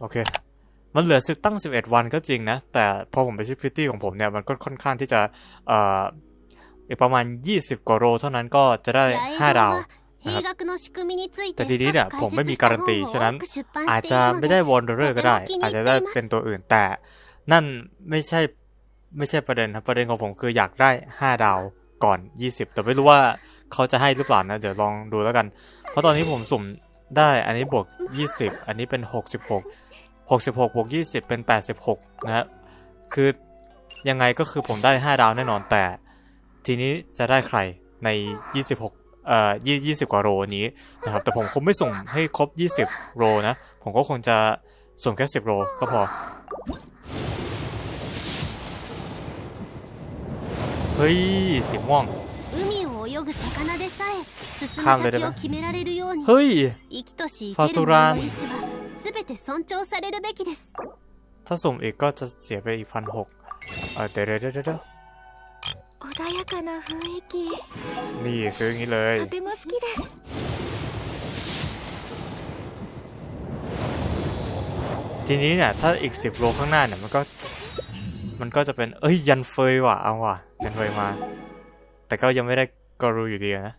โอเค มันเหลือซึกตั้ง 11 วันก็จริงนะ แต่พอผมไปชิปคิตตี้ของผมเนี่ย มันก็ค่อนข้างที่จะเอ่ออีกประมาณ 20 กว่าโรเท่านั้นก็จะได้ 5 ดาวนะครับแต่ทีนี้เนี่ยผมไม่มีการันตี ฉะนั้นอาจจะไม่ได้วอนเดอร์ก็ได้ อาจจะได้เป็นตัวอื่นแต่ นั่นไม่ใช่ไม่ใช่ประเด็นครับประเด็นของผมคืออยากได้ 5 ดาวก่อน 20 แต่ไม่รู้ว่าเขาจะให้หรือเปล่านะ เดี๋ยวลองดูแล้วกัน เพราะตอนนี้ผมสุ่มได้อันนี้บวก 20 อันนี้เป็น 66 66บวก20 เป็น 86 นะฮะ คือยังไงก็คือผมได้ 5 ดาวแน่นอนแต่ ทีนี้จะได้ใครใน 26 เอ่อ20 กว่าโรนี้นะครับ แต่ผมคงไม่ส่งให้ครบ 20 โรนะ ผมก็คงจะส่งแค่ 10 โรก็พอ เฮ้ย สีม่วงข้ามเลยได้ไหมเฮ้ยฟาสูราน て尊重されるべきです ถ้าสุ่มอีกก็จะเสียไปอีกพันหกเออเดี๋ยวเดี๋ยวเดี๋ยวเดี๋ยว 穏やかな雰囲気 นี่ซื้ออย่างนี้เลย とても好きです ทีนี้เนี่ย ถ้าอีกสิบโลข้างหน้าเนี่ย มันก็ มันก็จะเป็น เอ้ย ยันเฟยว่ะ เอาว่ะ ยันเฟยมา แต่ก็ยังไม่ได้กรูอยู่ดีนะ เ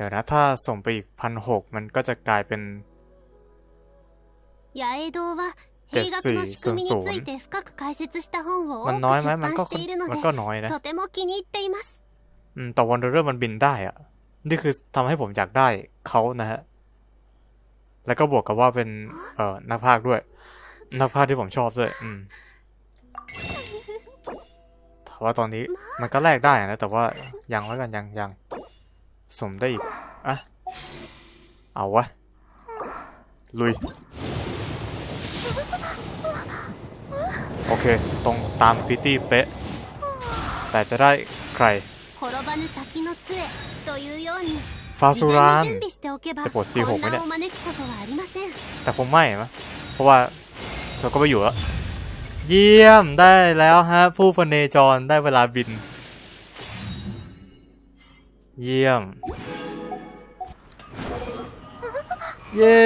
ดี๋ยวนะ ถ้าส่งไปอีกพันหกมันก็จะกลายเป็น 八重堂は閉学の仕組みについて深く解説した本を มัน 多 น้อย く ไหม 出 มัน 版 ก็ しているの มัน で ก็น้อยนะ とても気に入っています อืมแต่วันเดอร์มันบินได้อะนี่คือทำให้ผมอยากได้เขานะฮะ แล้วก็บวกกับว่าเป็น เอ่อ นักพากย์ด้วย นักพากย์ที่ผมชอบด้วย อืมแต่ว่าตอนนี้มันก็แลกได้นะ แต่ว่ายังแล้วกันยังยัง สมได้อีก อะ เอาวะ ลุย โอเค ตรงตามพิตี้เป๊ะ แต่จะได้ใครฟาซูรานจะปวดซีหกไหมเนี่ยแต่คงไม่มะเพราะว่าเธอก็ไปอยู่แล้ว เยี่ยมได้แล้วฮะ ผู้พเนจรได้เวลาบิน เยี่ยม เย้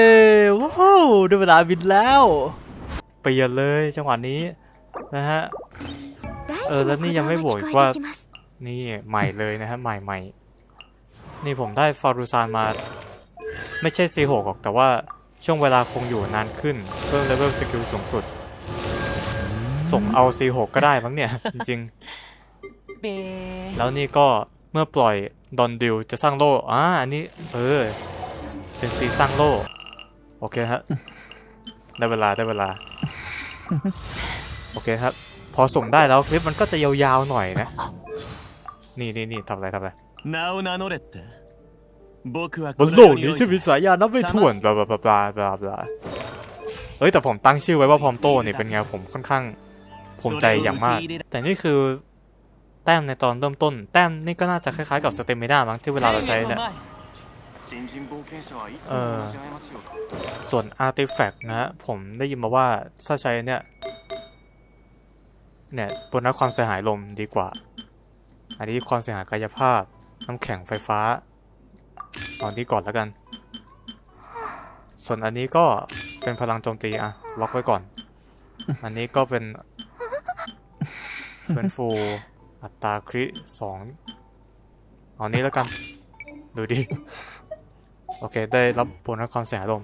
ว้าวได้เวลาบินแล้วเปลี่ยนเลยจังหวะนี้นะฮะ เออแล้วนี่ยังไม่บวกว่า นี่ใหม่เลยนะฮะใหม่ใหม่นี่ผมได้ฟารูซานมา ไม่ใช่ซีหกหรอกแต่ว่าช่วงเวลาคงอยู่นานขึ้น เพิ่มเลเวลสกิลสูงสุด ส่งเอาซีหกก็ได้มั้งเนี่ย จริงๆแล้วนี่ก็ เมื่อปล่อยดอนดิวจะสร้างโลกอ่าอันนี้ เออ เป็นสีสร้างโลกโอเคฮะ ได้เวลาได้เวลา โอเคครับ พอส่งได้แล้วคลิปมันก็จะยาวๆหน่อยนะ นี่นี่นี่ทำอะไรทำอะไรบนโลกนี้ชื่อวิสายานับไม่ถ้วนบลาบลาบลาบลาบลาเฮ้ยแต่ผมตั้งชื่อไว้ว่าพรอมโตเนี่ยเป็นไงผมค่อนข้างภูมิใจอย่างมาก แต่นี่คือ แต้มในตอนเริ่มต้น แต้มนี่ก็น่าจะคล้ายๆกับสเตมิน่ามั้งที่เวลาเราใช้เนี่ยเออส่วนอาร์ติแฟกต์นะผมได้ยินมาว่าถ้าใช้เนี่ยเนี่ยบนนับความเสียหายลมดีกว่า อันนี้ความเสียหายกายภาพ น้ำแข็งไฟฟ้าตอนนี้ก่อนแล้วกัน ส่วนอันนี้ก็เป็นพลังโจมตีอะล็อกไว้ก่อน อันนี้ก็เป็นเฟนฟู อัตราคริสองเอานี้แล้วกัน ดูดิ โอเค ได้รับผลความเสียหายลม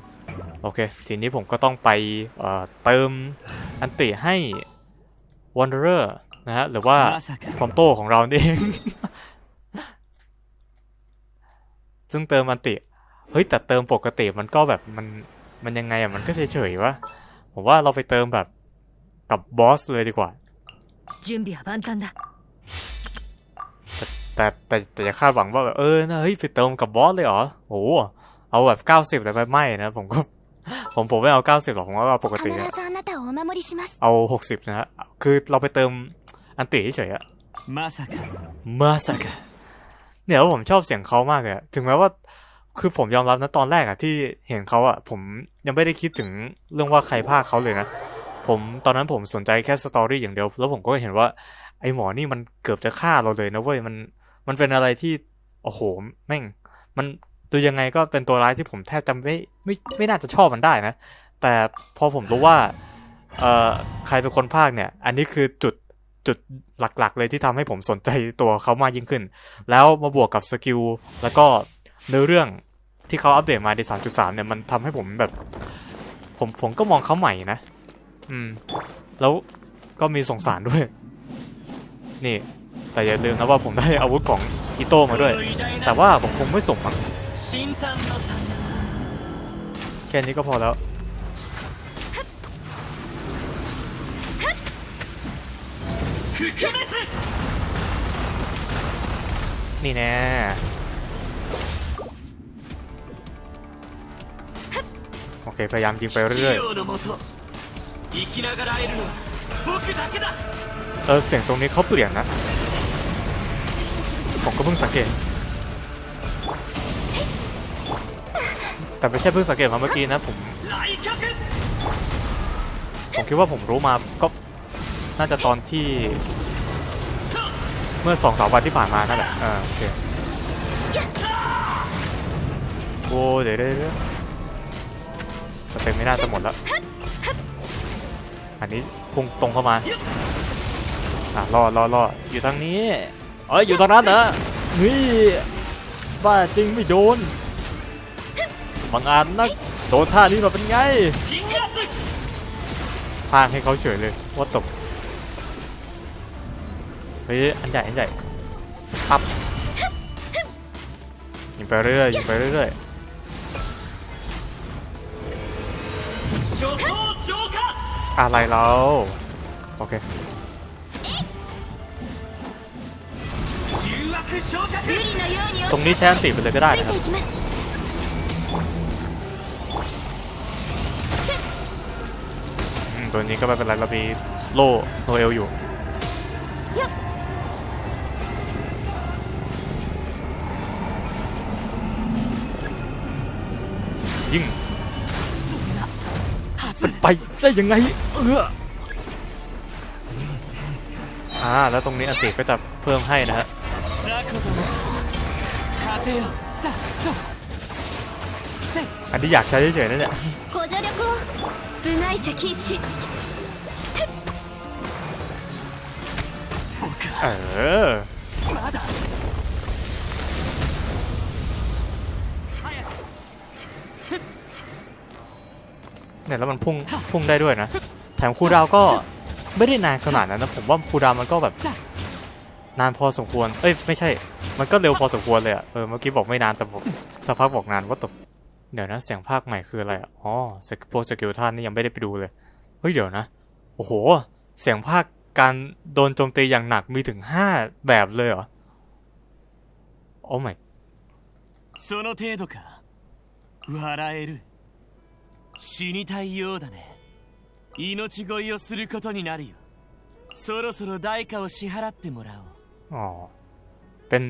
โอเค ทีนี้ผมก็ต้องไปเอ่อเติมอันติให้ Wanderer นะฮะ หรือว่าพอมโตของเราเอง ซึ่งเติมอันติ เฮ้ย แต่เติมปกติมันก็แบบมันมันยังไงอะ มันก็เฉยเฉยวะผมว่าเราไปเติมแบบกับบอสเลยดีกว่า แต่แต่แต่จะคาดหวังว่าแบบเออนะเฮ้ยไปเติมกับบอสเลยเหรอโอ้เอาแบบเก้าสิบแต่ไปไม่นะผมก็ผมผมไม่เอาเก้าสิบหรอกผมว่าปกติเอาหกสิบนะฮะคือเราไปเติมอันติเฉยอะมาสักมาสักเนี่ยผมชอบเสียงเขามากเลยถึงแม้ว่าคือผมยอมรับนะตอนแรกอะที่เห็นเขาอะผมยังไม่ได้คิดถึงเรื่องว่าใครพาเขาเลยนะผมตอนนั้นผมสนใจแค่สตอรี่อย่างเดียว แล้วผมก็เห็นว่าไอ้หมอนี่มันเกือบจะฆ่าเราเลยนะเว้ยมัน มันเป็นอะไรที่โอ้โหแม่ง มันดูยังไงก็เป็นตัวร้ายที่ผมแทบจะไม่ไม่ไม่น่าจะชอบมันได้นะ แต่พอผมรู้ว่าเอ่อใครเป็นคนภาคเนี่ย อันนี้คือจุดจุดหลักๆ เลยที่ทำให้ผมสนใจตัวเขามากยิ่งขึ้น แล้วมาบวกกับสกิลแล้วก็เนื้อเรื่องที่เขาอัปเดตมาใน 3.3 เนี่ยมันทำให้ผมแบบ ผมผมก็มองเขาใหม่นะ อืม แล้วก็มีสงสารด้วย นี่ แต่อย่าลืมนะว่าผมได้อาวุธของอิโต้มาด้วย แต่ว่าผมคงไม่ส่งมั้แค่นี้ก็พอแล้ว นี่แน่โอเค พยายามยิงไปเรื่อยเออเสียงตรงนี้เขาเปลี่ยนนะ ผมก็เพิ่งสังเกต แต่ไม่ใช่เพิ่งสังเกตมาเมื่อกี้นะผมผมคิดว่าผมรู้มาก็น่าจะตอนที่ เมื่อสองสามวันที่ผ่านมานั่นแหละเออโอเคโอ้เดี๋ยวเดี๋ยวเดี๋ยวสเต็มไม่น่าจะหมดแล้ว อันนี้พุ่งตรงเข้ามา อะรอรอรออยู่ทางนี้ เอ้ยอยู่ตรงนั้นเหรอเฮ้บ้าจริงไม่โดนบางอันนะโดนท่านี้มาเป็นไงพางให้เขาเฉยเลยว่าตกเฮ้ยอันใหญ่อันใหญ่ปับยิงไปเรื่อยยิงไปเรื่อยอะไรเราโอเค ตรงนี้ใช้อันติไปเลยก็ได้นะครับตัวนี้ก็ไม่เป็นไรเรามีโล่โนเอลอยู่ยิงไปได้ยังไงเอออ่าแล้วตรงนี้อันติก็จะเพิ่มให้นะฮะ อันที่อยากใช้เฉยๆนะเนี่ยเออเนี่ยแล้วมันพุ่งพุ่งได้ด้วยนะ แถมคูดาวก็ไม่ได้นานขนาดนั้นนะ ผมว่าคูดาวมันก็แบบ นานพอสมควร เอ้ยไม่ใช่ มันก็เร็วพอสมควรเลยอะเออเมื่อกี้บอกไม่นานแต่ผมสักพักบอกนานว่าตก เดี๋ยวนะเสียงภาคใหม่คืออะไรอะอ๋อสกิลพวกสกิลท่านนี่ยังไม่ได้ไปดูเลย เฮ้ยเดี๋ยวนะ โอ้โห เสียงภาคการโดนโจมตีอย่างหนักมีถึงห้าแบบเลยเหรอ โอ้ไม่ その程度か笑える死にたいようだね命乞いをすることになるよそろそろ代価を支払ってもらおう อ๋อ เป็น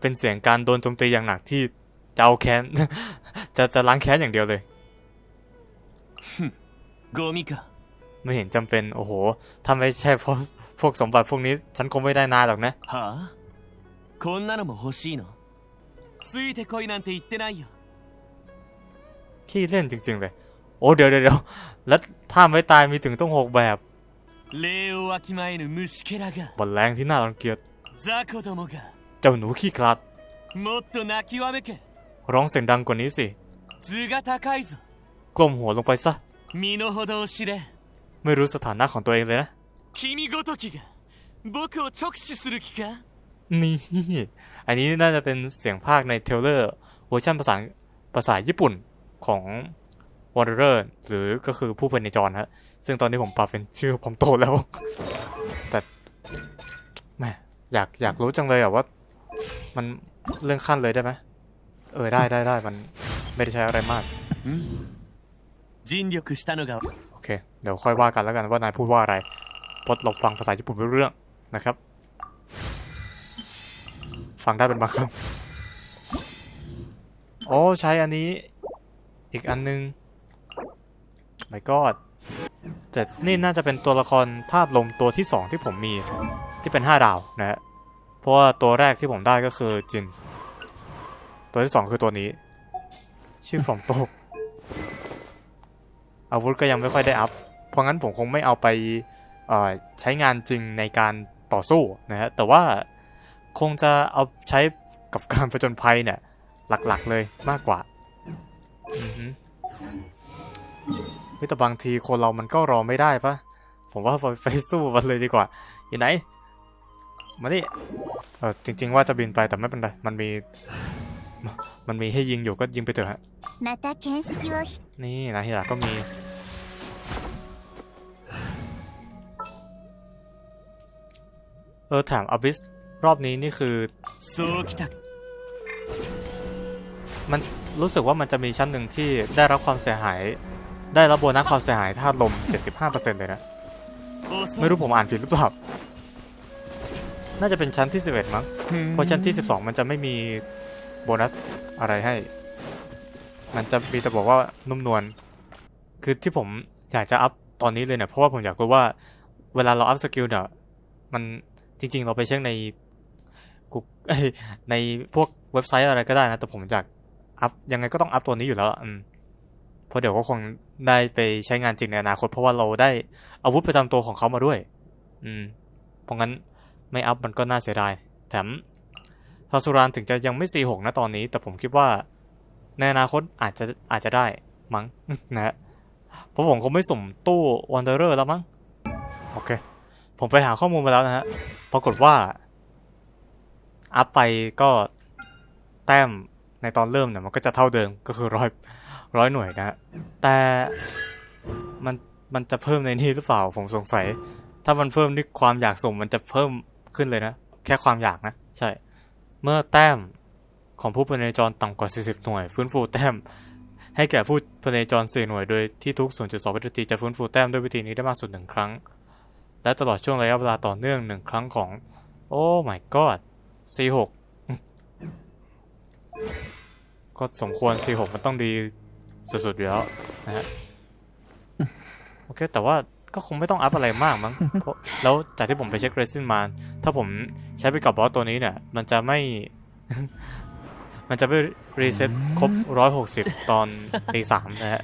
เป็นเสียงการโดนโจมตีอย่างหนักที่จะเอาแค้น จะจะล้างแค้นอย่างเดียวเลย ゴミか ไม่เห็นจำเป็น โอ้โห ถ้าไม่ใช่เพราะพวกสมบัติพวกนี้ ฉันคงไม่ได้นานหรอกนะ はあこんなのも欲しいのついてこいなんて言ってないよ ขี้เล่นจริง ๆ เลย โอ้ เดี๋ยวเดี๋ยวเดี๋ยวแล้วถ้าไม่ตายมีถึงต้องหกแบบ 礼をわきまえぬ虫けらが บนแรงที่น่ารังเกียจ 雑魚どもが เจ้าหนูขี้คลาด もっと泣きわめけ ร้องเสียงดังกว่านี้สิ 図が高いぞ กลมหัวลงไปซะ 身の程を知れ ไม่รู้สถานะของตัวเองเลยนะ 君ごときが僕を直視する気か นี่ อันนี้น่าจะเป็นเสียงภาคในเทรลเลอร์เวอร์ชันภาษาภาษาญี่ปุ่นของ Wanderer หรือก็คือผู้เป็นในจรฮะ ซึ่งตอนนี้ผมปรับเป็นชื่อผมโตแล้ว แต่แหม่ อยากอยากรู้จังเลยอะว่า มันเรื่องขั้นเลยได้ไหมเออได้ได้ได้มันไม่ได้ใช้อะไรมากโอเค เดี๋ยวค่อยว่ากันแล้วกันว่านายพูดว่าอะไรพราะเราฟังภาษาญี่ปุ่นไปเรื่องนะครับ ฟังได้เป็นบางครัำโอ้ใช้อันนี้ อีกอันนึง my god แต่นี่น่าจะเป็นตัวละครธาตุลมตัวที่สองที่ผมมี ที่เป็นห้าดาวนะฮะ เพราะว่าตัวแรกที่ผมได้ก็คือจิน ตัวที่สองคือตัวนี้ ชื่อฟอมโตอาวุธก็ยังไม่ค่อยได้อัพ เพราะงั้นผมคงไม่เอาไปใช้งานจริงในการต่อสู้นะฮะ แต่ว่าคงจะเอาใช้กับการผจญภัยเนี่ย หลักๆเลยมากกว่าอือฮึแต่บางทีคนเรามันก็รอไม่ได้ปะผมว่าไปไปสู้มันเลยดีกว่า อยู่ไหน มาดิเออจริง ๆ ว่าจะบินไปแต่ไม่เป็นไร มันมี มันมีให้ยิงอยู่ก็ยิงไปเถอะฮะนี่นะฮิระก็มีเออถามอบิสรอบนี้นี่คือ มันรู้สึกว่ามันจะมีชั้นหนึ่งที่ได้รับความเสียหาย ได้รับโบนัสความเสียหายถ้าลม 75%เลยนะ ไม่รู้ผมอ่านผิดหรือเปล่า น่าจะเป็นชั้นที่ 11 มั้ง เพราะชั้นที่ 12 มันจะไม่มีโบนัสอะไรให้ มันจะมีแต่บอกว่านุ่มนวล คือที่ผมอยากจะอัพตอนนี้เลยเนี่ยเพราะว่าผมอยากรู้ว่า เวลาเราอัพสกิลเนี่ยมันจริง ๆ เราไปเช็คในกูเอ้ยในพวกเว็บไซต์อะไรก็ได้นะ แต่ผมอยากอัพยังไงก็ต้องอัพตัวนี้อยู่แล้วอะอืมเพราะเดี๋ยวก็คงได้ไปใช้งานจริงในอนาคต เพราะว่าเราได้อาวุธประจำตัวของเขามาด้วย อืมเพราะงั้น ไม่อัพมันก็น่าเสียดาย แถมพาสุรานถึงจะยังไม่ C6 นะตอนนี้ แต่ผมคิดว่า ในอนาคตอาจจะอาจจะได้มั้งนะฮะเพราะผมคงไม่สุ่มตู้วันเดอร์แล้วมั้ง โอเค ผมไปหาข้อมูลมาแล้วนะฮะ ปรากฏว่า อัพไปก็แต้มในตอนเริ่มเนี่ยมันก็จะเท่าเดิมก็คือร้อยร้อยหน่วยนะฮะ แต่มันมันจะเพิ่มในนี้หรือเปล่าผมสงสัย ถ้ามันเพิ่มนี่ความอยากสุ่มมันจะเพิ่ม ขึ้นเลยนะ แค่ความอยากนะ ใช่ เมื่อแต้มของผู้พเนจรต่ำกว่า 40 หน่วย ฟื้นฟูแต้ม ให้แก่ผู้พเนจร4หน่วย โดยที่ทุก 0.2วินาทีจะฟื้นฟูแต้มด้วยวิธีนี้ได้มากสุดหนึ่งครั้ง และตลอดช่วงระยะเวลาต่อเนื่องหนึ่งครั้งของ โอ้ my god C6 ก็สมควร C6 มันต้องดีสุดๆอยู่แล้วนะฮะ โอเค แต่ว่า ก็คงไม่ต้องอัพอะไรมากมั้ง เพราะแล้วจากที่ผมไปเช็คเรซินมา ถ้าผมใช้ไปกับบอสตัวนี้เนี่ย มันจะไม่ มันจะไปรีเซ็ตครบร้อยหกสิบตอนตีสามนะฮะ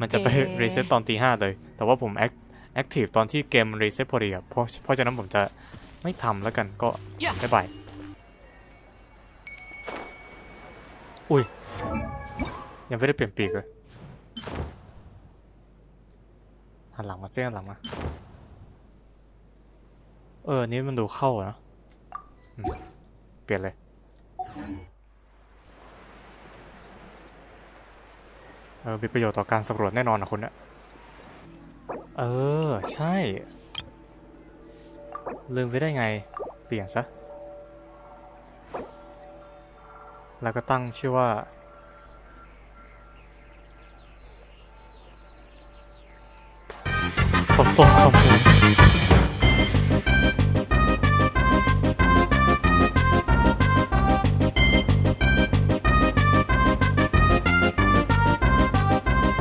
มันจะไปรีเซ็ตตอนตีห้าเลย แต่ว่าผมแอคแอคทีฟตอนที่เกมรีเซ็ตพอดีอะเพราะเพราะฉะนั้นผมจะไม่ทำแล้วกันก็บ๊ายบาย อุ้ย ยังไม่ได้เปลี่ยนปีกเลย หันหลังมาเสี้ยนหลังมา เออ นี่มันดูเข้าเนอะเปลี่ยนเลยเออมีประโยชน์ต่อการสำรวจแน่นอนนะคุณเนี่ยเออ ใช่ ลืมไปได้ไง เปลี่ยนซะ แล้วก็ตั้งชื่อว่า